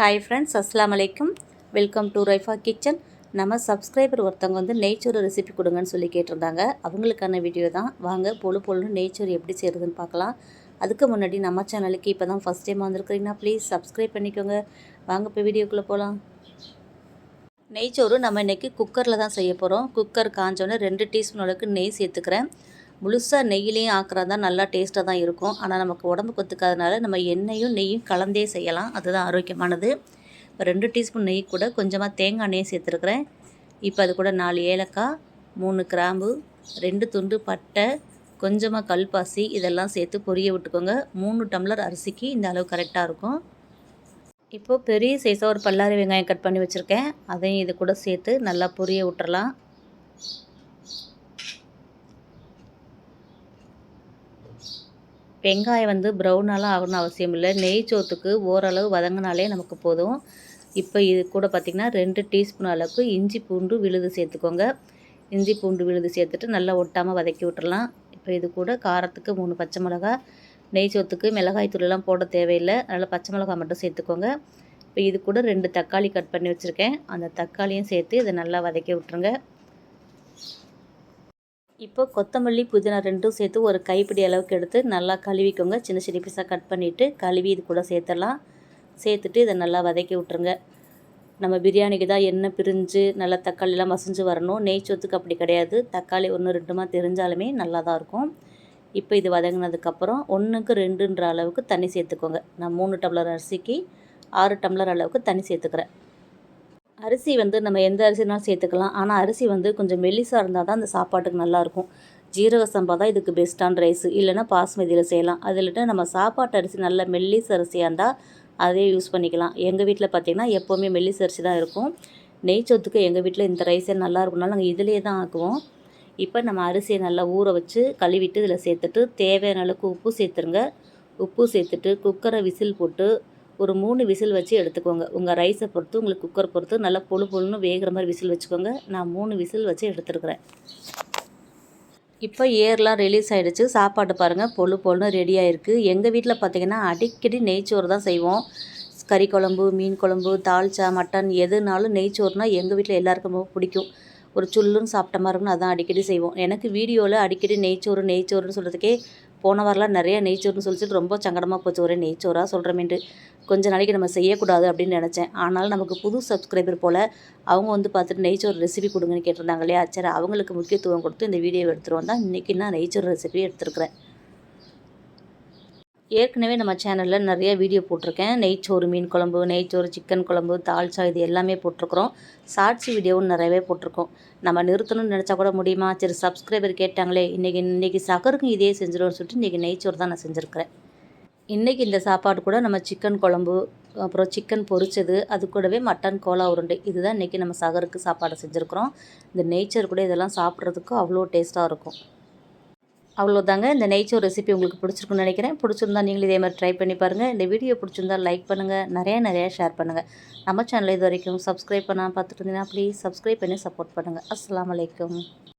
Hi friends அஸ்லாம் அலைக்கும் welcome to Raifa kitchen நம்ம சப்ஸ்கிரைபர் ஒருத்தவங்க வந்து நெய்ச்சோறு ரெசிபி கொடுங்கன்னு சொல்லி கேட்டிருந்தாங்க. அவங்களுக்கான வீடியோ தான். வாங்க பொழு பொழுன்னு நெய்ச்சோறு எப்படி செய்கிறதுன்னு பார்க்கலாம். அதுக்கு முன்னாடி நம்ம சேனலுக்கு இப்போ தான் ஃபஸ்ட் டைம் வந்திருக்கிறீங்கன்னா ப்ளீஸ் சப்ஸ்கிரைப் பண்ணிக்கோங்க. வாங்க இப்போ வீடியோக்குள்ளே போகலாம் நெய்ச்சோறு நம்ம இன்றைக்கி குக்கரில் தான் செய்ய போகிறோம் குக்கர் காஞ்சோன்னே ரெண்டு டீஸ்பூன் அளவுக்கு நெய் சேர்த்துக்கிறேன். முழுசாக நெய்யிலையும் ஆக்குறது தான் நல்லா டேஸ்ட்டாக தான் இருக்கும். ஆனால் நமக்கு உடம்புக்கு ஒத்துக்காதனால நம்ம எண்ணெயும் நெய்யும் கலந்தே செய்யலாம். அதுதான் ஆரோக்கியமானது. இப்போ ரெண்டு டீஸ்பூன் நெய் கூட கொஞ்சமாக தேங்காய் எண்ணெயும் சேர்த்துருக்குறேன். இப்போ அது கூட நாலு ஏலக்காய் மூணு கிராம்பு ரெண்டு துண்டு பட்டை கொஞ்சமாக கல்பாசி இதெல்லாம் சேர்த்து பொரிய விட்டுக்கோங்க. மூணு டம்ளர் அரிசிக்கு இந்த அளவு கரெக்டாக இருக்கும். இப்போது பெரிய சைஸாக ஒரு பல்லாரி வெங்காயம் கட் பண்ணி வச்சுருக்கேன். அதையும் இது கூட சேர்த்து நல்லா பொரிய விட்டுறலாம். வெங்காயம் வந்து ப்ரௌனாலாம் ஆகணும்னு அவசியம் இல்லை. நெய் சோத்துக்கு ஓரளவு வதங்கினாலே நமக்கு போதும். இப்போ இது கூட பார்த்திங்கன்னா ரெண்டு டீஸ்பூன் அளவுக்கு இஞ்சி பூண்டு விழுது சேர்த்துக்கோங்க. இஞ்சி பூண்டு விழுது சேர்த்துட்டு நல்லா ஒட்டாமல் வதக்கி விட்டுறலாம். இப்போ இது கூட காரத்துக்கு மூணு பச்சை மிளகா நெய் சோத்துக்கு மிளகாய் தூளெல்லாம் போட தேவையில்லை. அதனால் பச்சை மிளகா மட்டும் சேர்த்துக்கோங்க. இப்போ இது கூட ரெண்டு தக்காளி கட் பண்ணி வச்சுருக்கேன். அந்த தக்காளியும் சேர்த்து இதை நல்லா வதக்கி விட்டுருங்க. இப்போ கொத்தமல்லி புதினா ரெண்டும் சேர்த்து ஒரு கைப்பிடி அளவுக்கு எடுத்து நல்லா கழுவிக்கோங்க. சின்ன சின்ன பீஸாக கட் பண்ணிவிட்டு கழுவி இது கூட சேர்த்துடலாம். சேர்த்துட்டு இதை நல்லா வதக்கி விட்ருங்க நம்ம பிரியாணிக்கு தான் எண்ணெய் பிரிஞ்சு நல்லா தக்காளிலாம் மசிஞ்சு வரணும். நெய் சொத்துக்கு அப்படி கிடையாது. தக்காளி ஒன்று ரெண்டுமா தெரிஞ்சாலுமே நல்லா தான் இருக்கும். இப்போ இது வதங்கினதுக்கப்புறம் ஒன்றுக்கு ரெண்டுன்ற அளவுக்கு தண்ணி சேர்த்துக்கோங்க. நான் மூணு டம்ளர் அரிசிக்கு ஆறு டம்ளர் அளவுக்கு தண்ணி சேர்த்துக்கிறேன். அரிசி வந்து நம்ம எந்த அரிசினாலும் சேர்த்துக்கலாம். ஆனால் அரிசி வந்து கொஞ்சம் மெல்லிசாக இருந்தால் தான் அந்த சாப்பாட்டுக்கு நல்லாயிருக்கும். ஜீரக சம்பா தான் இதுக்கு பெஸ்ட்டான ரைஸ். இல்லைன்னா பாஸ்மதியில் செய்யலாம். அதில் நம்ம சாப்பாட்டு அரிசி நல்ல மெல்லிச அரிசியாக இருந்தால் அதே யூஸ் பண்ணிக்கலாம். எங்கள் வீட்டில் பார்த்திங்கன்னா எப்போவுமே மெல்லிச அரிசி தான் இருக்கும். நெய் சொத்துக்கு எங்கள் வீட்டில் இந்த ரைஸே நல்லா இருக்கும்னாலும் நாங்கள் இதிலே தான் ஆக்குவோம். இப்போ நம்ம அரிசியை நல்லா ஊற வச்சு கழுவிட்டு இதில் சேர்த்துட்டு தேவையான அளவுக்கு உப்பு சேர்த்துருங்க. உப்பு சேர்த்துட்டு குக்கரை விசில் போட்டு ஒரு மூணு விசில் வச்சு எடுத்துக்கோங்க. உங்கள் ரைஸை பொறுத்து உங்களுக்கு குக்கர் பொறுத்து நல்லா பொழு பொழுன்னு வேகிற மாதிரி விசில் வச்சுக்கோங்க. நான் மூணு விசில் வச்சு எடுத்துருக்குறேன். இப்போ ஏர்லாம் ரிலீஸ் ஆகிடுச்சு சாப்பாடு பாருங்கள் பொழு பொழுன்னு ரெடி ஆகிருக்கு எங்கள் வீட்டில் பார்த்திங்கன்னா அடிக்கடி நெய்ச்சோறு தான் செய்வோம். கறி குழம்பு மீன் குழம்பு தால்ச்சா மட்டன் எதுனாலும் நெய்ச்சோறுனால் எங்கள் வீட்டில் எல்லாருக்கும் ரொம்ப பிடிக்கும். ஒரு சுல்லுன்னு சாப்பிட்ட மாதிரி இருக்குன்னு அதான் அடிக்கடி செய்வோம். எனக்கு வீடியோவில் அடிக்கடி நெய்ச்சோறு நெய்ச்சோறுன்னு சொல்கிறதுக்கே போன வாரம்லாம் நிறைய நெய்ச்சோர்னு சொல்லிட்டு ரொம்ப சங்கடமாக போச்சு. ஒரே நெய்ச்சோராக சொல்கிறமேன்ட்டு கொஞ்ச நாளைக்கு நம்ம செய்யக்கூடாது அப்படின்னு நினச்சேன். ஆனாலும் நமக்கு புது சப்ஸ்கிரைபர் போல் அவங்க வந்து பார்த்துட்டு நெய்ச்சோர் ரெசிபி கொடுங்கன்னு கேட்டிருந்தாங்க இல்லையா? சரி அவங்களுக்கு முக்கியத்துவம் கொடுத்து இந்த வீடியோ எடுத்துகிட்டு வந்தால் இன்றைக்கி நான் நெய்ச்சோர் ரெசிபி எடுத்துருக்குறேன். ஏற்கனவே நம்ம சேனலில் நிறைய வீடியோ போட்டிருக்கேன். நெய்ச்சோறு மீன் குழம்பு நெய்ச்சோறு சிக்கன் குழம்பு தால்ச்சா இது எல்லாமே போட்டிருக்குறோம். ஷார்ட்ஸ் வீடியோவும் நிறையவே போட்டிருக்கோம். நம்ம நிறுத்தணும்னு நினச்சா கூட முடியுமா? சரி சப்ஸ்கிரைபர் கேட்டாங்களே இன்றைக்கி இன்றைக்கி சகருக்கும் இதே செஞ்சிடும்னு சொல்லிட்டு இன்றைக்கி நெய்ச்சோறு தான் நான் செஞ்சுருக்கிறேன். இன்றைக்கி இந்த சாப்பாடு கூட நம்ம சிக்கன் குழம்பு அப்புறம் சிக்கன் பொரிச்சது அது கூடவே மட்டன் கோலா உருண்டை இதுதான் இன்றைக்கி நம்ம சகருக்கு சாப்பாடு செஞ்சுருக்குறோம். இந்த நேச்சர் கூட இதெல்லாம் சாப்பிட்றதுக்கு அவ்வளோ டேஸ்ட்டாக இருக்கும். அவ்வளோதாங்க இந்த நெய்ச்சோர் ரெசிபி உங்களுக்கு பிடிச்சிருக்குன்னு நினைக்கிறேன். பிடிச்சிருந்தா நீங்களும் இதே மாதிரி ட்ரை பண்ணி பாருங்கள் இந்த வீடியோ பிடிச்சிருந்தா லைக் பண்ணுங்கள் நிறையா நிறையா ஷேர் பண்ணுங்கள் நம்ம சேனல் இது வரைக்கும் சப்ஸ்கிரைப் பண்ணால் பார்த்துட்டு இருந்தீங்கன்னா ப்ளீஸ் சப்ஸ்கிரைப் பண்ணி சப்போர்ட் பண்ணுங்கள் அஸ்லாம் வலைக்கம்